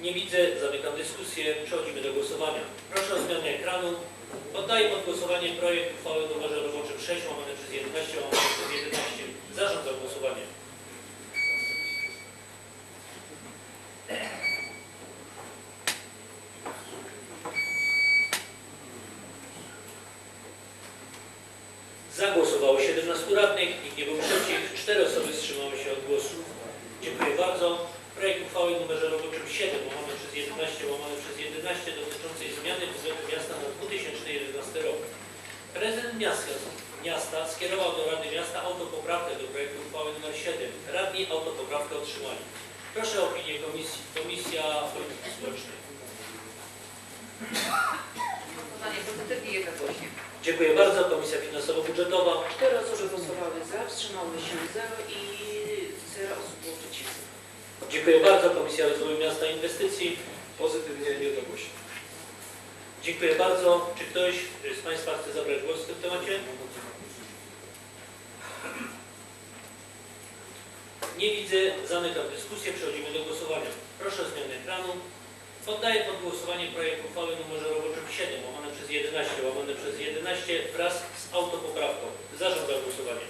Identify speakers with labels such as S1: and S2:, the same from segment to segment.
S1: Nie widzę, zamykam dyskusję. Przechodzimy do głosowania. Proszę o zmianę ekranu. Poddaję pod głosowanie projekt uchwały w numerze roboczym 6 łamane przez 11 łamane przez 11. Zarządzam głosowanie. Zagłosowało 17 radnych, nikt nie był przeciw, 4 osoby wstrzymały się od głosu. Dziękuję bardzo. Projekt uchwały roboczym 7 łamane przez 11 łamane przez 11 dotyczącej zmiany budżetu miasta na 2011 rok. Prezydent miasta, miasta skierował do Rady Miasta autopoprawkę do projektu uchwały nr 7. Radni autopoprawkę otrzymali. Proszę o opinię komisji. Komisja Polityki Społecznej.
S2: Głosowanie pozytywnie jednogłośnie.
S1: Dziękuję bardzo. Komisja Finansowo-Budżetowa.
S2: Cztery osoby głosowały za, wstrzymały się zero i zero osób było przeciw.
S1: Dziękuję bardzo. Komisja Rozwoju Miasta Inwestycji.
S3: Pozytywnie jednogłośnie.
S1: Dziękuję bardzo. Czy ktoś z Państwa chce zabrać głos w tym temacie? Nie widzę. Zamykam dyskusję. Przechodzimy do głosowania. Proszę o zmianę ekranu. Poddaję pod głosowanie projekt uchwały numerze roboczym 7 łamane przez 11 łamane przez 11 wraz z autopoprawką. Zarządzam głosowanie.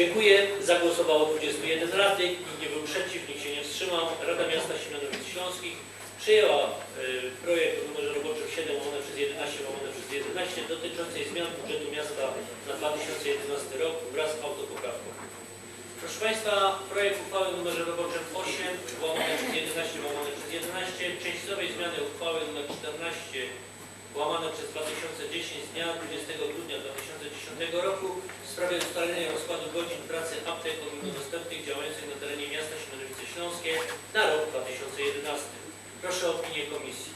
S1: Dziękuję. Zagłosowało 21 radnych, nikt nie był przeciw, nikt się nie wstrzymał. Rada Miasta Siemianowic Śląskich przyjęła e, projekt o numerze roboczym 7 łamane przez 11 łamane przez 11 dotyczącej zmian budżetu miasta na 2011 rok wraz z autopoprawką. Proszę Państwa, projekt uchwały w numerze roboczym 8 łamane przez 11 łamane przez 11 częściowej zmiany uchwały nr 14 łamane przez 2010 z dnia 20 grudnia 2010 roku w sprawie ustalenia rozkładu godzin pracy aptek ogólnodostępnych działających na terenie miasta Siemianowice Śląskie na rok 2011. Proszę o opinię komisji.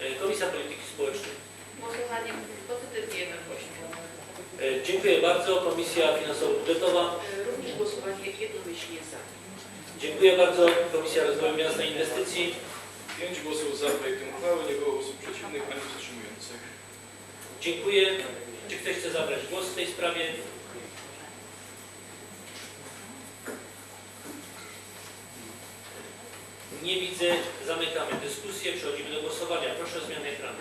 S1: E, Komisja Polityki Społecznej.
S2: Głosowanie pozytywnie jednogłośnie.
S1: E, Dziękuję bardzo. Komisja Finansowo-Budżetowa.
S2: E, Również głosowanie jednomyślnie za.
S1: Dziękuję bardzo. Komisja Rozwoju Miasta i Inwestycji.
S3: Pięć głosów za projektem uchwały, nie było głosów przeciwnych ani wstrzymujących.
S1: Dziękuję. Czy ktoś chce zabrać głos w tej sprawie? Nie widzę. Zamykamy dyskusję. Przechodzimy do głosowania. Proszę o zmianę ekranu.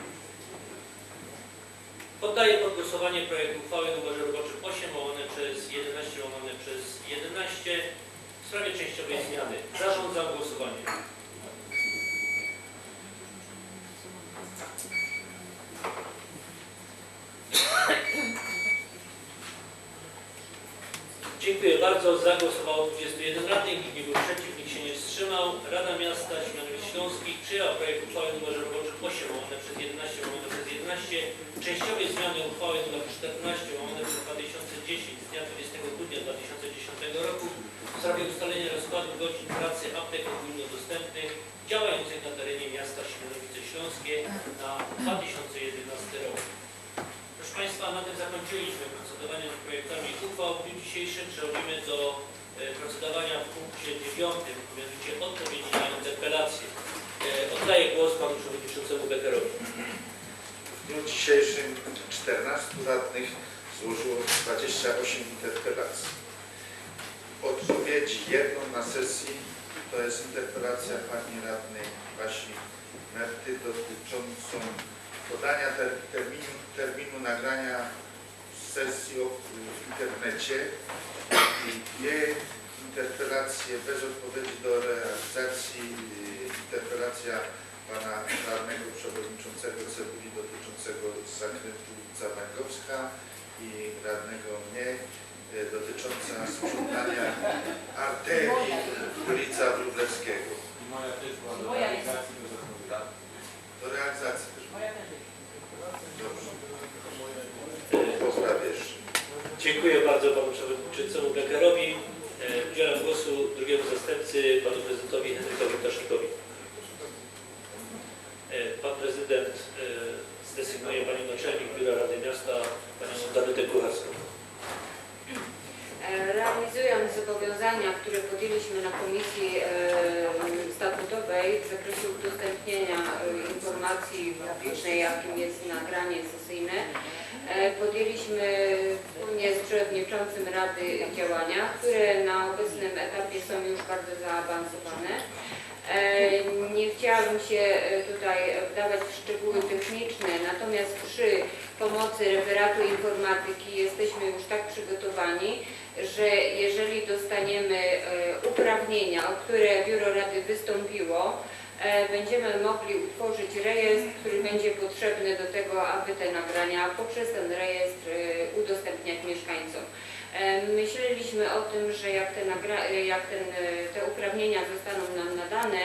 S1: Poddaję pod głosowanie projekt uchwały w numerze roboczym 8 łamane przez 11 łamane przez 11 w sprawie częściowej zmiany. Zarządzam głosowanie. Dziękuję bardzo. Zagłosowało 21 radnych, nikt nie był przeciw, nikt się nie wstrzymał. Rada Miasta Siemianowic Śląskich przyjęła projekt uchwały nr roboczym 8 łamane przez 11 łamane przez 11 częściowej zmiany uchwały nr 14 łamane przez 2010 z dnia 20 grudnia 2010 roku w sprawie ustalenia rozkładu godzin pracy aptek ogólnodostępnych działających na terenie miasta Siemianowice Śląskie na 2011 rok. Proszę Państwa, na tym zakończyliśmy procedowanie nad projektami W dniu dzisiejszym przechodzimy do e, procedowania w punkcie dziewiątym, mianowicie odpowiedzi na interpelację. E, Oddaję głos Panu Przewodniczącemu Beckerowi.
S4: W dniu dzisiejszym 14 radnych złożyło 28 interpelacji. Odpowiedzi jedną na sesji to jest interpelacja pani radnej Basi Merty dotyczącą podania ter- terminu, terminu nagrania sesji o- w internecie i dwie interpelacje bez odpowiedzi do realizacji. y, Interpelacja pana radnego przewodniczącego Cebuli dotyczącego zakrętu Zawęgowska i radnego mnie y, dotycząca sprzątania arterii ulica Wróblewskiego.
S5: Moja też była do realizacji do zachowania.
S4: Do realizacji też.
S2: Moja też.
S4: Dobrze.
S1: E,
S4: Pozdrawiam.
S1: Dziękuję bardzo Panu Przewodniczącemu Beckerowi. E, Udzielam głosu drugiemu zastępcy, Panu Prezydentowi Henrykowi Ptasznikowi. E, Pan Prezydent e, zdesygnuje Panią Naczelnik Biura Rady Miasta, Panią Danutę Kucharską.
S6: Realizując zobowiązania, które podjęliśmy na Komisji Statutowej w zakresie udostępnienia informacji publicznej, jakim jest nagranie sesyjne, e, podjęliśmy dotyczącym Rady działania, które na obecnym etapie są już bardzo zaawansowane. E, Nie chciałabym się e, tutaj wdawać w szczegóły techniczne, natomiast przy pomocy referatu informatyki jesteśmy już tak przygotowani, że jeżeli dostaniemy uprawnienia, o które Biuro Rady wystąpiło, będziemy mogli utworzyć rejestr, który będzie potrzebny do tego, aby te nagrania poprzez ten rejestr e, udostępniać mieszkańcom. E, Myśleliśmy o tym, że jak te, e, jak ten, e, te uprawnienia zostaną nam nadane,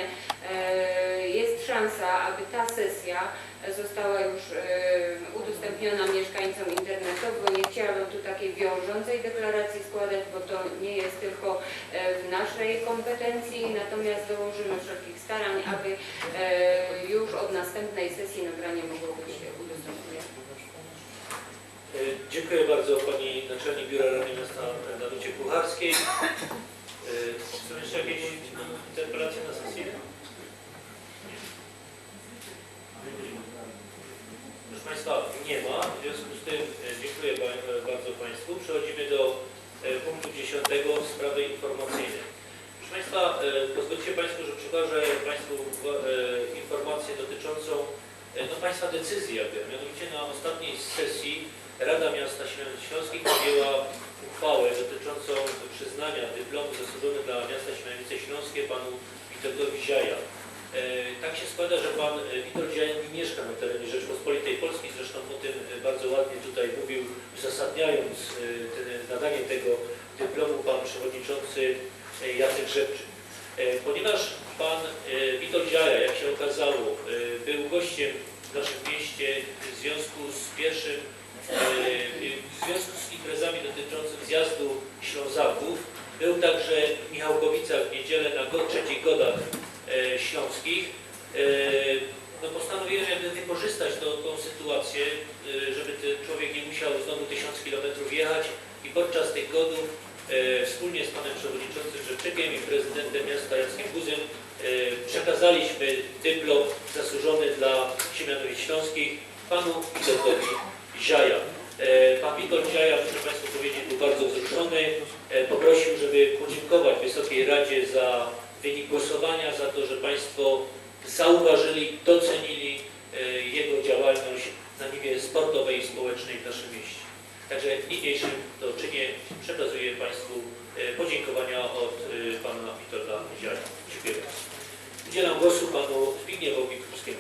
S6: e, jest szansa, aby ta sesja została już e, udostępniona mieszkańcom internetowo. Nie chciałabym tu takiej wiążącej deklaracji składać, bo to nie jest tylko e, w naszej kompetencji, natomiast dołożymy wszelkich starań, aby e, już od następnej sesji nagranie mogło być udostępnione.
S1: E, Dziękuję bardzo Pani Naczelnik Biura Rady Miasta Danucie Pucharskiej. E, Są jeszcze jakieś interpelacje na sesję? Proszę Państwa, nie ma. W związku z tym e, dziękuję e, bardzo Państwu. Przechodzimy do punktu 10 sprawy informacyjne. Proszę Państwa, pozwolicie Państwo, że przekażę Państwu informację dotyczącą no, Państwa decyzji, jakby. Mianowicie na ostatniej sesji Miasta Ślą- Śląskich podjęła uchwałę dotyczącą przyznania dyplomu zasadzonego dla miasta Śląwice Śląskie panu Witoldowi Ziaja. E, Tak się składa, że pan e, Witold Ziaja nie mieszka na terenie Rzeczpospolitej Polskiej, zresztą o tym e, bardzo ładnie tutaj mówił, uzasadniając ten, nadanie tego dyplomu pan przewodniczący Jacek Rzepczyk. Ponieważ pan Witold Ziaja, jak się okazało, był gościem w naszym mieście w związku z pierwszym w związku z imprezami dotyczącymi zjazdu Ślązaków był także w Michałkowicach w niedzielę na trzecich godach e, śląskich. E, No postanowiłem jakby wykorzystać to, tą sytuację, e, żeby ten człowiek nie musiał znowu tysiąc kilometrów jechać i podczas tych godów e, wspólnie z panem przewodniczącym Rzeczykiem i prezydentem miasta Jackiem Guzem e, przekazaliśmy dyplom zasłużony dla Siemianowic Śląskich panu Witoldowi Ziaja. E, Pan Witold Ziaja, muszę Państwu powiedzieć, był bardzo wzruszony. E, Poprosił, żeby podziękować Wysokiej Radzie za wynik głosowania, za to, że Państwo zauważyli, docenili e, jego działalność na niwie sportowej i społecznej w naszym mieście. Także niniejszym to czynię przekazuję Państwu e, podziękowania od e, Pana Witolda Ziaja. Dziękuję bardzo. Udzielam głosu Panu Zbigniewowi Krupskiemu.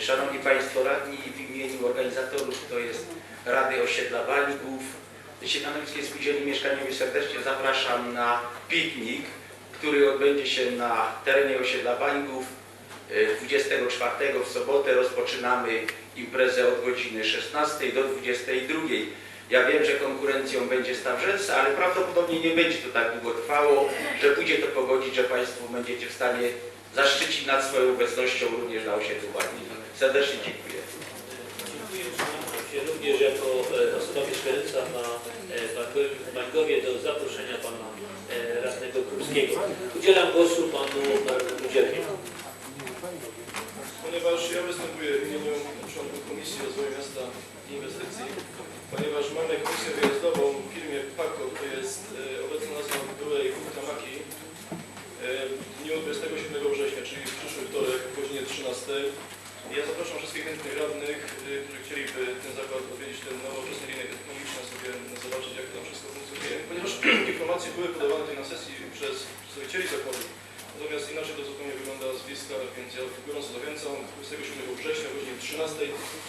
S7: Szanowni Państwo Radni, w imieniu organizatorów, to jest Rady Osiedla Waligów, Siemianowickiej Spółdzielni Mieszkaniowej serdecznie zapraszam na piknik, który odbędzie się na terenie osiedla Waligów e, 24 w sobotę. Rozpoczynamy imprezę od godziny 16 do 22. Ja wiem, że konkurencją będzie Stawrzec, ale prawdopodobnie nie będzie to tak długo trwało, że pójdzie to pogodzić, że Państwo będziecie w stanie zaszczycić nad swoją obecnością również na osiedlu Waligów. Serdecznie dziękuję.
S1: Dziękuję. Również jako e, osoba mieszkająca na e, Bango- Bangowie do zaproszenia pana e, radnego Krupskiego. Udzielam głosu panu Markowi Dzielniowi.
S3: Ponieważ ja występuję w imieniu członków Komisji Rozwoju Miasta i Inwestycji, ponieważ mamy komisję wyjazdową w firmie PAKO, to jest e, obecna nazwa byłej Hufta Maki, e, w dniu 27 września, czyli w przyszły wtorek o godzinie 13. Ja zapraszam wszystkich chętnych radnych, e, którzy chcieliby ten zakład odwiedzić, ten nowoczesny rynek technologiczny, sobie zobaczyć, jak to wszystko funkcjonuje. Ponieważ informacje były podawane tutaj na sesji przez przedstawicieli zakładu, Natomiast inaczej to zupełnie wygląda z bliska, więc ja gorąco zachęcam. 27 września o godzinie 13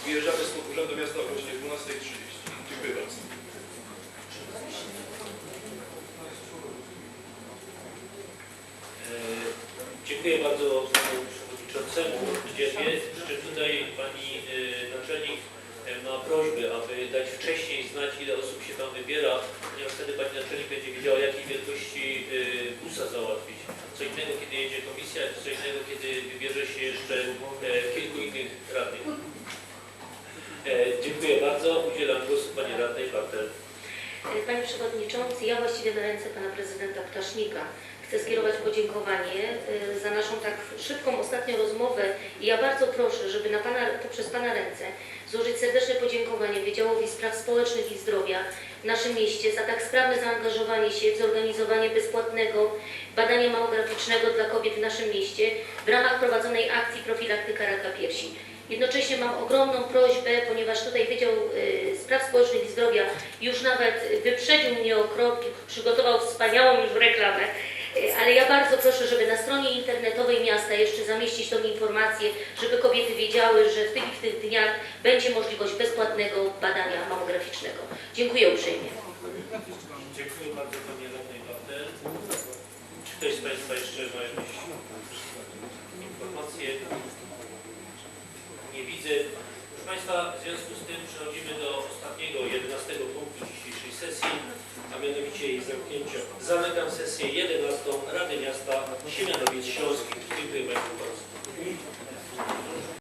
S3: wyjeżdżamy z Urzędu Miasta o godzinie 12.30. Dziękuję bardzo.
S1: E, Dziękuję bardzo przewodniczącemu Dzierwie. Przy czym tutaj pani e, naczelnik e, ma prośbę, aby dać wcześniej znać, ile osób się tam wybiera, ponieważ wtedy pani naczelnik będzie wiedziała, jakiej wielkości e, busa załatwić. Co innego, kiedy jedzie komisja, co innego, kiedy wybierze się jeszcze e, kilku innych radnych. E, Dziękuję bardzo. Udzielam głosu pani radnej Bartel.
S8: Panie Przewodniczący, ja właściwie na ręce Pana Prezydenta Ptasznika chcę skierować podziękowanie y, za naszą tak szybką ostatnią rozmowę i ja bardzo proszę, żeby na Pana, poprzez Pana ręce złożyć serdeczne podziękowanie Wydziałowi Spraw Społecznych i Zdrowia, w naszym mieście za tak sprawne zaangażowanie się w zorganizowanie bezpłatnego badania mamograficznego dla kobiet w naszym mieście w ramach prowadzonej akcji profilaktyka raka piersi. Jednocześnie mam ogromną prośbę, ponieważ tutaj Wydział y, Spraw Społecznych i Zdrowia już nawet wyprzedził mnie o krok, przygotował wspaniałą już reklamę, ale ja bardzo proszę, żeby na stronie internetowej miasta jeszcze zamieścić tą informację, żeby kobiety wiedziały, że w tych w tych dniach będzie możliwość bezpłatnego badania mamograficznego. Dziękuję uprzejmie.
S1: Dziękuję bardzo Pani Radnej Bartel. Czy ktoś z Państwa jeszcze ma jakieś informacje? Nie widzę. Proszę Państwa, w związku z tym przechodzimy do ostatniego, 11 punktu dzisiejszej sesji, a mianowicie jej zamknięcia. Zamykam sesję 11 Rady Miasta Siemianowic Śląskich. Dziękuję Państwu bardzo.